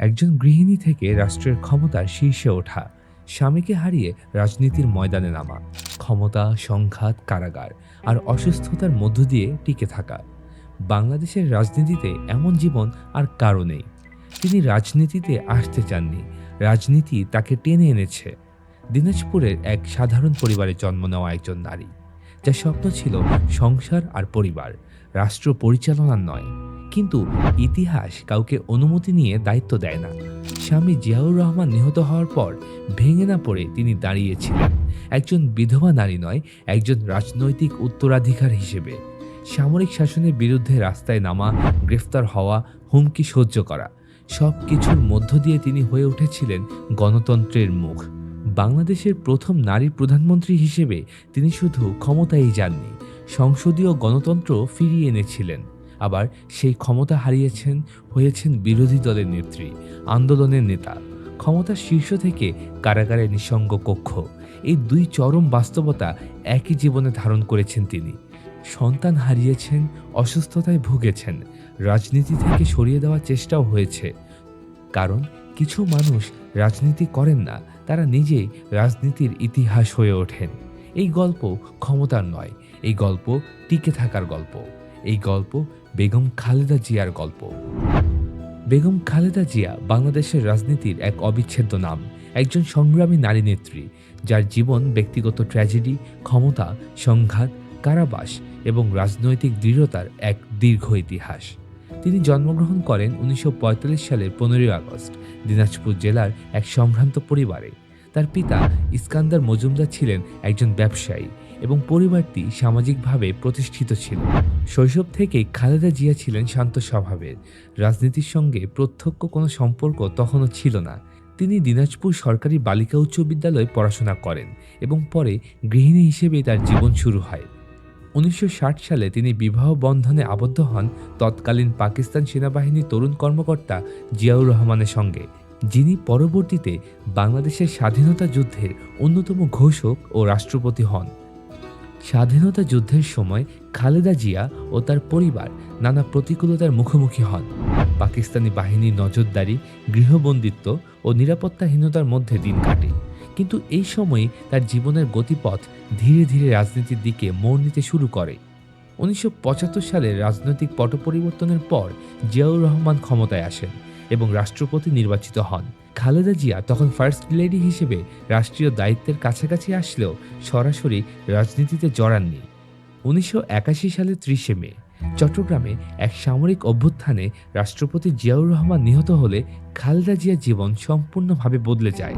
একজন গৃহিণী থেকে রাষ্ট্রের ক্ষমতার শীর্ষে ওঠা। স্বামীকে হারিয়ে রাজনীতির ময়দানে নামা। ক্ষমতা, সংঘাত, কারাগার আর অসুস্থতার মধ্য দিয়ে টিকে থাকা। বাংলাদেশের রাজনীতিতে এমন জীবন আর কারও নেই। তিনি রাজনীতিতে আসতে চাননি। রাজনীতি তাকে টেনে এনেছে। দিনাজপুরের এক সাধারণ পরিবারে জন্ম নেওয়া একজন নারী। যার স্বপ্ন ছিল সংসার আর পরিবার, রাষ্ট্র পরিচালনার নয়। কিন্তু ইতিহাস কাউকে অনুমতি নিয়ে দায়িত্ব দেয় না। স্বামী জিয়াউর রহমান নিহত হওয়ার পর ভেঙে না পড়ে তিনি দাঁড়িয়েছিলেন। একজন বিধবা নারী নয়, একজন রাজনৈতিক উত্তরাধিকার হিসেবে। সামরিক শাসনের বিরুদ্ধে রাস্তায় নামা, গ্রেফতার হওয়া, হুমকি সহ্য করা সব কিছুর মধ্য দিয়ে তিনি হয়ে উঠেছিলেন গণতন্ত্রের মুখ। বাংলাদেশের প্রথম নারী প্রধানমন্ত্রী হিসেবে তিনি শুধু ক্ষমতায় যাননি, সংসদীয় গণতন্ত্র ফিরিয়ে এনেছিলেন। আবার সেই ক্ষমতা হারিয়েছেন, হয়েছেন বিরোধী দলের নেত্রী, আন্দোলনের নেতা। ক্ষমতার শীর্ষ থেকে কারাগারে নিঃসঙ্গ কক্ষ। এই দুই চরম বাস্তবতা একই জীবনে ধারণ করেছেন তিনি। সন্তান হারিয়েছেন, অসুস্থতায় ভুগেছেন। রাজনীতি থেকে সরিয়ে দেওয়ার চেষ্টাও হয়েছে। কারণ কিছু মানুষ রাজনীতি করেন না, তারা নিজেই রাজনীতির ইতিহাস হয়ে ওঠেন। এই গল্প ক্ষমতার নয়, এই গল্প টিকে থাকার গল্প। এই গল্প বেগম খালেদা জিয়ার গল্প। বেগম খালেদা জিয়া বাংলাদেশের রাজনীতির এক অবিচ্ছেদ্য নাম, একজন সংগ্রামী নারী নেত্রী, যার জীবন, ব্যক্তিগত ট্র্যাজেডি, ক্ষমতা, সংঘাত, কারাবাস এবং রাজনৈতিক দৃঢ়তার এক দীর্ঘ ইতিহাস। তিনি জন্মগ্রহণ করেন উনিশশো পঁয়তাল্লিশ সালের পনেরোই আগস্ট, দিনাজপুর জেলার এক সম্ভ্রান্ত পরিবারে। তার পিতা ইস্কান্দার মজুমদার ছিলেন একজন ব্যবসায়ী এবং পরিবারটি সামাজিকভাবে প্রতিষ্ঠিত ছিল। শৈশব থেকেই খালেদা জিয়া ছিলেন শান্ত স্বভাবের। রাজনীতির সঙ্গে প্রত্যক্ষ কোনো সম্পর্ক তখনও ছিল না। তিনি দিনাজপুর সরকারি বালিকা উচ্চ বিদ্যালয়ে পড়াশোনা করেন এবং পরে গৃহিণী হিসেবে তার জীবন শুরু হয়। উনিশশো ষাট সালে তিনি বিবাহ বন্ধনে আবদ্ধ হন তৎকালীন পাকিস্তান সেনাবাহিনীর তরুণ কর্মকর্তা জিয়াউর রহমানের সঙ্গে, যিনি পরবর্তীতে বাংলাদেশের স্বাধীনতা যুদ্ধের অন্যতম ঘোষক ও রাষ্ট্রপতি হন। স্বাধীনতা যুদ্ধের সময় খালেদা জিয়া ও তার পরিবার নানা প্রতিকূলতার মুখোমুখি হন। পাকিস্তানি বাহিনীর নজরদারি, গৃহবন্দিত্ব ও নিরাপত্তাহীনতার মধ্যে দিন কাটে। কিন্তু এই সময়ে তার জীবনের গতিপথ ধীরে ধীরে রাজনীতির দিকে মোড় নিতে শুরু করে। উনিশশো সালের রাজনৈতিক পট পরিবর্তনের পর জিয়াউর রহমান ক্ষমতায় আসেন এবং রাষ্ট্রপতি নির্বাচিত হন। খালেদা জিয়া তখন ফার্স্ট লেডি হিসেবে রাষ্ট্রীয় দায়িত্বের কাছাকাছি আসলেও সরাসরি রাজনীতিতে জড়াননি। উনিশশো সালের ত্রিশে মে, চট্টগ্রামে এক সামরিক অভ্যুত্থানে রাষ্ট্রপতি জিয়াউর রহমান নিহত হলে খালেদা জিয়ার জীবন সম্পূর্ণভাবে বদলে যায়।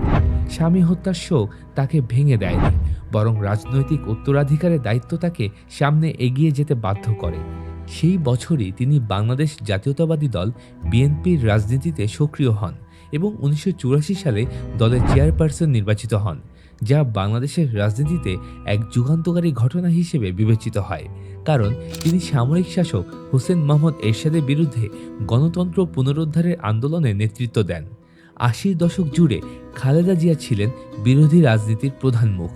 স্বামী হত্যার শোক তাকে ভেঙে দেয়নি, বরং রাজনৈতিক উত্তরাধিকারের দায়িত্ব তাকে সামনে এগিয়ে যেতে বাধ্য করে। সেই বছরই তিনি বাংলাদেশ জাতীয়তাবাদী দল বিএনপির রাজনীতিতে সক্রিয় হন। এবং উনিশশো চুরাশি সালে দলের চেয়ারপারসন নির্বাচিত হন, যা বাংলাদেশের রাজনীতিতে এক যুগান্তকারী ঘটনা হিসেবে বিবেচিত হয়। কারণ তিনি সামরিক শাসক হোসেন মোহাম্মদ এরশাদের বিরুদ্ধে গণতন্ত্র পুনরুদ্ধারের আন্দোলনে নেতৃত্ব দেন। আশির দশক জুড়ে খালেদা জিয়া ছিলেন বিরোধী রাজনীতির প্রধান মুখ।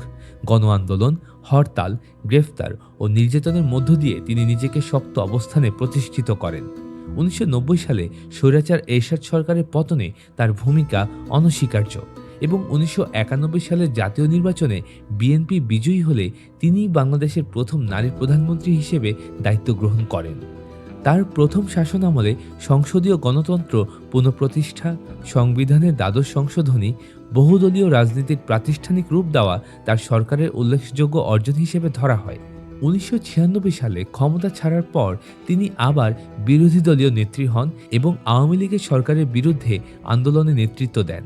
গণ আন্দোলন, হরতাল, গ্রেফতার ও নির্যাতনের মধ্য দিয়ে তিনি নিজেকে শক্ত অবস্থানে প্রতিষ্ঠিত করেন। উনিশশো নব্বই সালে স্বৈরাচার এরশাদ সরকারের পতনে তার ভূমিকা অনস্বীকার্য এবং উনিশশো একানব্বই সালের জাতীয় নির্বাচনে বিএনপি বিজয়ী হলে তিনি বাংলাদেশের প্রথম নারী প্রধানমন্ত্রী হিসেবে দায়িত্ব গ্রহণ করেন। তার প্রথম শাসনামলে সংসদীয় গণতন্ত্র পুনঃপ্রতিষ্ঠা, সংবিধানের দ্বাদশ সংশোধনী, বহুদলীয় রাজনীতির প্রাতিষ্ঠানিক রূপ দেওয়া তার সরকারের উল্লেখযোগ্য অর্জন হিসেবে ধরা হয়। উনিশশো ছিয়ানব্বই সালে ক্ষমতা ছাড়ার পর তিনি আবার বিরোধী দলীয় নেত্রী হন এবং আওয়ামী লীগের সরকারের বিরুদ্ধে আন্দোলনে নেতৃত্ব দেন।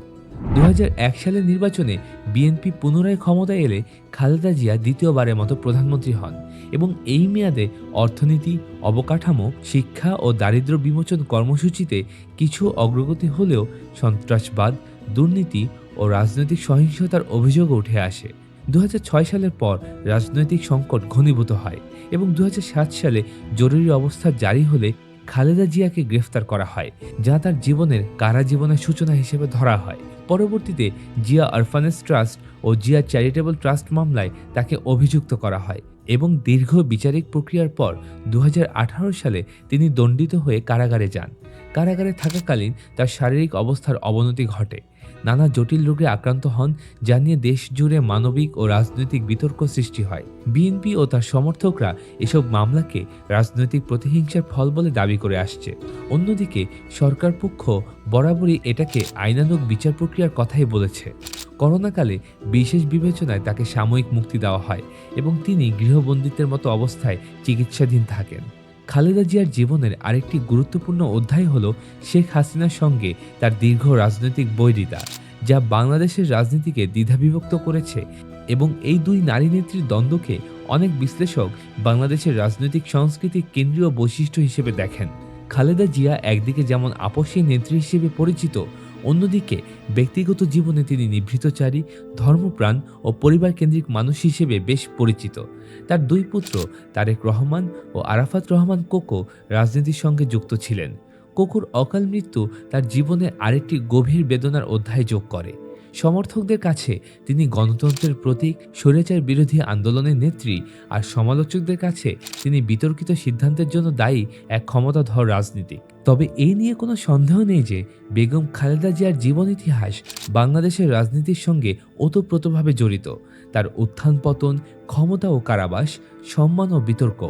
দু হাজার এক সালের নির্বাচনে বিএনপি পুনরায় ক্ষমতায় এলে খালেদা জিয়া দ্বিতীয়বারের মতো প্রধানমন্ত্রী হন এবং এই মেয়াদে অর্থনীতি, অবকাঠামো, শিক্ষা ও দারিদ্র্য বিমোচন কর্মসূচিতে কিছু অগ্রগতি হলেও সন্ত্রাসবাদ, দুর্নীতি ও রাজনৈতিক সহিংসতার অভিযোগ উঠে আসে। দু হাজার ছয় সালের পর রাজনৈতিক সংকট ঘনীভূত হয় এবং দু হাজার সাত সালে জরুরি অবস্থা জারি হলে খালেদা জিয়াকে গ্রেফতার করা হয়, যা তার জীবনের কারা জীবনের সূচনা হিসেবে ধরা হয়। পরবর্তীতে জিয়া অরফানেজ ট্রাস্ট ও জিয়া চ্যারিটেবল ট্রাস্ট মামলায় তাকে অভিযুক্ত করা হয় এবং দীর্ঘ বিচারিক প্রক্রিয়ার পর দু হাজার আঠারো সালে তিনি দণ্ডিত হয়ে কারাগারে যান। কারাগারে থাকাকালীন তার শারীরিক অবস্থার অবনতি ঘটে। নানা জটিল রোগে আক্রান্ত হন, যা নিয়ে দেশ জুড়ে মানবিক ও রাজনৈতিক বিতর্ক সৃষ্টি হয়। বিএনপি ও তার সমর্থকরা এসব মামলাকে রাজনৈতিক প্রতিহিংসার ফল বলে দাবি করে আসছে। অন্যদিকে, সরকার পক্ষ বরাবরই এটাকে আইনানুগ বিচার প্রক্রিয়ার কথাই বলেছে। করোনাকালে বিশেষ বিবেচনায় তাকে সাময়িক মুক্তি দেওয়া হয় এবং তিনি গৃহবন্দিত্বের মতো অবস্থায় চিকিৎসাধীন থাকেন। খালেদা জিয়ার জীবনের আরেকটি গুরুত্বপূর্ণ অধ্যায় হল শেখ হাসিনার সঙ্গে তার দীর্ঘ রাজনৈতিক বৈরিতা, যা বাংলাদেশের রাজনীতিকে দ্বিধাবিভক্ত করেছে এবং এই দুই নারী নেত্রীর দ্বন্দ্বকে অনেক বিশ্লেষক বাংলাদেশের রাজনৈতিক সংস্কৃতির কেন্দ্রীয় বৈশিষ্ট্য হিসেবে দেখেন। খালেদা জিয়া একদিকে যেমন আপসী নেত্রী হিসেবে পরিচিত অন্যদিকে, ব্যক্তিগত জীবনে তিনি নিভৃতচারী, ধর্মপ্রাণ ও পরিবার কেন্দ্রিক মানুষ হিসেবে বেশ পরিচিত। তার দুই পুত্র তারেক রহমান ও আরাফাত রহমান কোকো রাজনীতির সঙ্গে যুক্ত ছিলেন। কোকোর অকাল মৃত্যু তার জীবনে আরেকটি গভীর বেদনার অধ্যায় যোগ করে। সমর্থকদের কাছে তিনি গণতন্ত্রের প্রতীক, স্বৈরাচার বিরোধী আন্দোলনের নেত্রী আর সমালোচকদের কাছে তিনি বিতর্কিত সিদ্ধান্তের জন্য দায়ী এক ক্ষমতাধর রাজনীতিক। তবে এই নিয়ে কোনো সন্দেহ নেই যে বেগম খালেদা জিয়ার জীবন ইতিহাস বাংলাদেশের রাজনীতির সঙ্গে ওতপ্রোতভাবে জড়িত। তার উত্থান পতন, ক্ষমতা ও কারাবাস, সম্মান ও বিতর্ক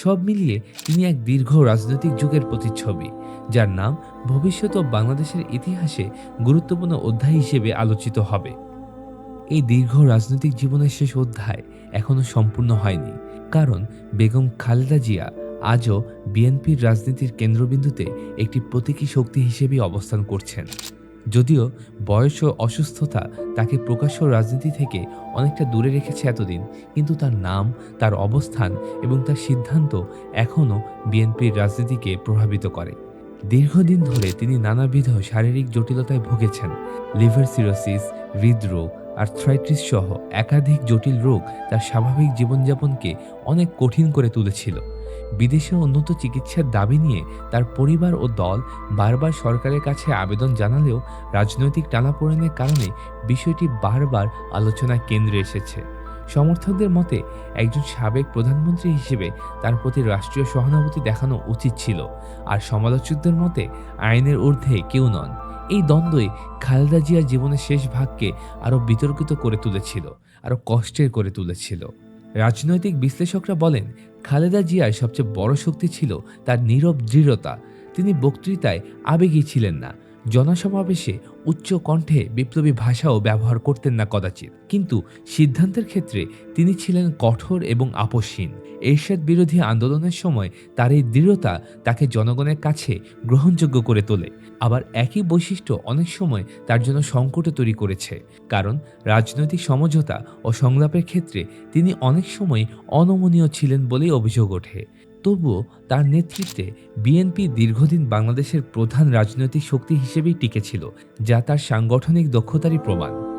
সব মিলিয়ে তিনি এক দীর্ঘ রাজনৈতিক যুগের প্রতিচ্ছবি, যার নাম ভবিষ্যৎ ও বাংলাদেশের ইতিহাসে গুরুত্বপূর্ণ অধ্যায় হিসেবে আলোচিত হবে। এই দীর্ঘ রাজনৈতিক জীবনের শেষ অধ্যায় এখনও সম্পূর্ণ হয়নি, কারণ বেগম খালেদা জিয়া আজও বিএনপির রাজনীতির কেন্দ্রবিন্দুতে একটি প্রতীকী শক্তি হিসেবেই অবস্থান করছেন। যদিও বয়স ও অসুস্থতা তাকে প্রকাশ্য রাজনীতি থেকে অনেকটা দূরে রেখেছে এতদিন, কিন্তু তার নাম, তার অবস্থান এবং তার সিদ্ধান্ত এখনও বিএনপির রাজনীতিকে প্রভাবিত করে। দীর্ঘদিন ধরে তিনি নানাবিধ শারীরিক জটিলতায় ভুগেছেন। লিভার সিরোসিস, হৃদরোগ আর্থ্রাইটিস সহ একাধিক জটিল রোগ তার স্বাভাবিক জীবনযাপনকে অনেক কঠিন করে তুলেছিল। বিদেশে উন্নত চিকিৎসার দাবি নিয়ে তার পরিবার ও দল বারবার সরকারের কাছে আবেদন জানালেও রাজনৈতিক টানাপোড়েনের কারণে বিষয়টি বারবার আলোচনার কেন্দ্রে এসেছে। সমর্থকদের মতে, একজন সাবেক প্রধানমন্ত্রী হিসেবে তার প্রতি রাষ্ট্রীয় সহানুভূতি দেখানো উচিত ছিল, আর সমালোচকদের মতে, আইনের ঊর্ধ্বে কেউ নন। এই দ্বন্দ্বই খালেদা জিয়ার জীবনের শেষ ভাগকে আরও বিতর্কিত করে তুলেছিল আরও কষ্টের করে তুলেছিল। রাজনৈতিক বিশ্লেষকরা বলেন, খালেদা জিয়ার সবচেয়ে বড় শক্তি ছিল তার নীরব দৃঢ়তা। তিনি বক্তৃতায় আবেগী ছিলেন না, জনসমাবেশে উচ্চ কণ্ঠে বিপ্লবী ভাষাও ব্যবহার করতেন না কদাচিৎ। কিন্তু সিদ্ধান্তের ক্ষেত্রে তিনি ছিলেন কঠোর এবং আপসহীন এরশাদ বিরোধী আন্দোলনের সময় তার এই দৃঢ়তা তাকে জনগণের কাছে গ্রহণযোগ্য করে তোলে। আবার একই বৈশিষ্ট্য অনেক সময় তার জন্য সংকটও তৈরি করেছে। কারণ রাজনৈতিক সমঝোতা ও সংলাপের ক্ষেত্রে তিনি অনেক সময় অনমনীয় ছিলেন বলেই অভিযোগ ওঠে। তবুও তার নেতৃত্বে বিএনপি দীর্ঘদিন বাংলাদেশের প্রধান রাজনৈতিক শক্তি হিসেবেই টিকেছিল যা তার সাংগঠনিক দক্ষতারই প্রমাণ।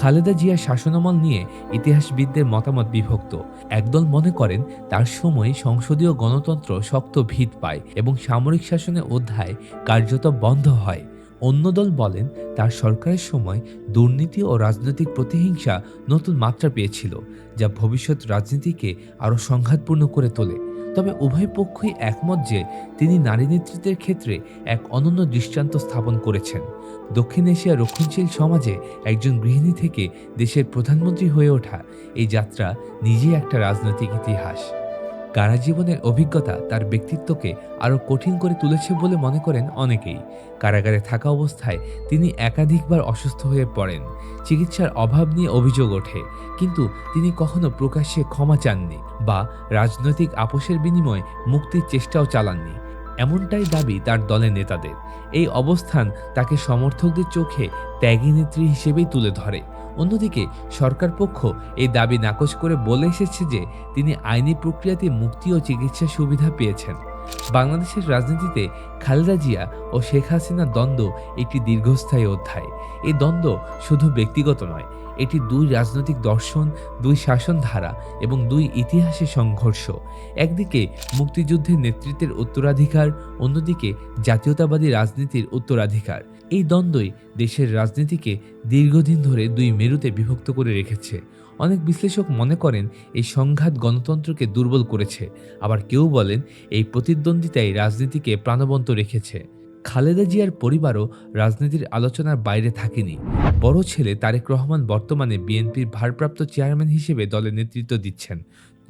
খালেদা জিয়ার শাসনামল নিয়ে ইতিহাসবিদদের মতামত বিভক্ত। একদল মনে করেন, তার সময় সংসদীয় গণতন্ত্র শক্ত ভিত পায় এবং সামরিক শাসনের অধ্যায় কার্যত বন্ধ হয়। অন্য দল বলেন, তার সরকারের সময় দুর্নীতি ও রাজনৈতিক প্রতিহিংসা নতুন মাত্রা পেয়েছিল, যা ভবিষ্যৎ রাজনীতিকে আরও সংঘাতপূর্ণ করে তোলে। তবে উভয় পক্ষই একমত যে তিনি নারী নেতৃত্বের ক্ষেত্রে এক অনন্য দৃষ্টান্ত স্থাপন করেছেন। দক্ষিণ এশিয়া রক্ষণশীল সমাজে একজন গৃহিণী থেকে দেশের প্রধানমন্ত্রী হয়ে ওঠা এই যাত্রা নিজেই একটা রাজনৈতিক ইতিহাস। কারাজীবনের অভিজ্ঞতা তার ব্যক্তিত্বকে আরও কঠিন করে তুলেছে বলে মনে করেন অনেকেই। কারাগারে থাকা অবস্থায় তিনি একাধিকবার অসুস্থ হয়ে পড়েন। চিকিৎসার অভাব নিয়ে অভিযোগ ওঠে, কিন্তু তিনি কখনো প্রকাশ্যে ক্ষমা চাননি বা রাজনৈতিক আপোষের বিনিময়ে মুক্তির চেষ্টাও চালাননি। এমনটাই দাবি তার দলের নেতাদের। এই অবস্থান তাকে সমর্থকদের চোখে ত্যাগী নেত্রী হিসেবেই তুলে ধরে। অন্যদিকে, সরকার পক্ষ এই দাবি নাকচ করে বলে এসেছে যে, তিনি আইনি প্রক্রিয়াতে মুক্তি ও চিকিৎসা সুবিধা পেয়েছেন। বাংলাদেশের রাজনীতিতে খালেদা জিয়া ও শেখ হাসিনার দ্বন্দ্ব একটি দীর্ঘস্থায়ী অধ্যায়। এই দ্বন্দ্ব শুধু ব্যক্তিগত নয়, এটি দুই রাজনৈতিক দর্শন, দুই শাসনধারা এবং দুই ইতিহাসের সংঘর্ষ। একদিকে মুক্তিযুদ্ধের নেতৃত্বের উত্তরাধিকার, অন্যদিকে জাতীয়তাবাদী রাজনীতির উত্তরাধিকার। এই দ্বন্দ্বই দেশের রাজনীতিকে দীর্ঘদিন ধরে দুই মেরুতে বিভক্ত করে রেখেছে। অনেক বিশ্লেষক মনে করেন, এই সংঘাত গণতন্ত্রকে দুর্বল করেছে। আবার কেউ বলেন, এই প্রতিদ্বন্দ্বিতাই রাজনীতিকে প্রাণবন্ত রেখেছে। খালেদা জিয়ার পরিবারও রাজনীতির আলোচনার বাইরে থাকেনি। বড় ছেলে তারেক রহমান বর্তমানে বিএনপির ভারপ্রাপ্ত চেয়ারম্যান হিসেবে দলের নেতৃত্ব দিচ্ছেন।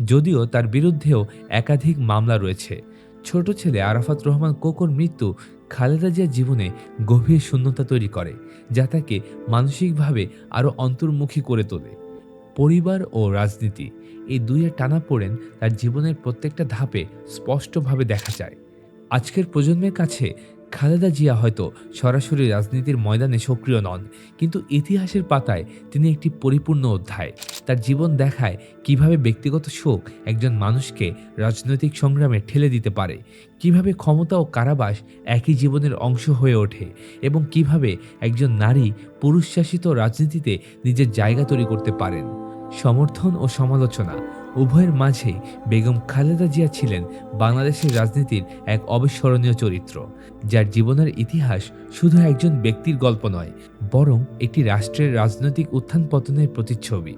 যদিও তার বিরুদ্ধেও একাধিক মামলা রয়েছে। ছোট ছেলে আরাফাত রহমান কোকোর মৃত্যু খালেদা জিয়ার জীবনে গভীর শূন্যতা তৈরি করে, যা তাকে মানসিকভাবে আরও অন্তর্মুখী করে তোলে। পরিবার ও রাজনীতি এই দুইয়ের টানা পড়েন তার জীবনের প্রত্যেকটা ধাপে স্পষ্টভাবে দেখা যায়। আজকের প্রজন্মের কাছে খালেদা জিয়া হয়তো সরাসরি রাজনীতির ময়দানে সক্রিয় নন, কিন্তু ইতিহাসের পাতায় তিনি একটি পরিপূর্ণ অধ্যায়। তার জীবন দেখায় কীভাবে ব্যক্তিগত শোক একজন মানুষকে রাজনৈতিক সংগ্রামে ঠেলে দিতে পারে, কীভাবে ক্ষমতা ও কারাবাস একই জীবনের অংশ হয়ে ওঠে এবং কীভাবে একজন নারী পুরুষ শাসিত রাজনীতিতে নিজের জায়গা তৈরি করতে পারেন। সমর্থন ও সমালোচনা উভয়ের মাঝেই বেগম খালেদা জিয়া ছিলেন বাংলাদেশের রাজনীতির এক অবিস্মরণীয় চরিত্র, যার জীবনের ইতিহাস শুধু একজন ব্যক্তির গল্প নয়, বরং একটি রাষ্ট্রের রাজনৈতিক উত্থান পতনের প্রতিচ্ছবি।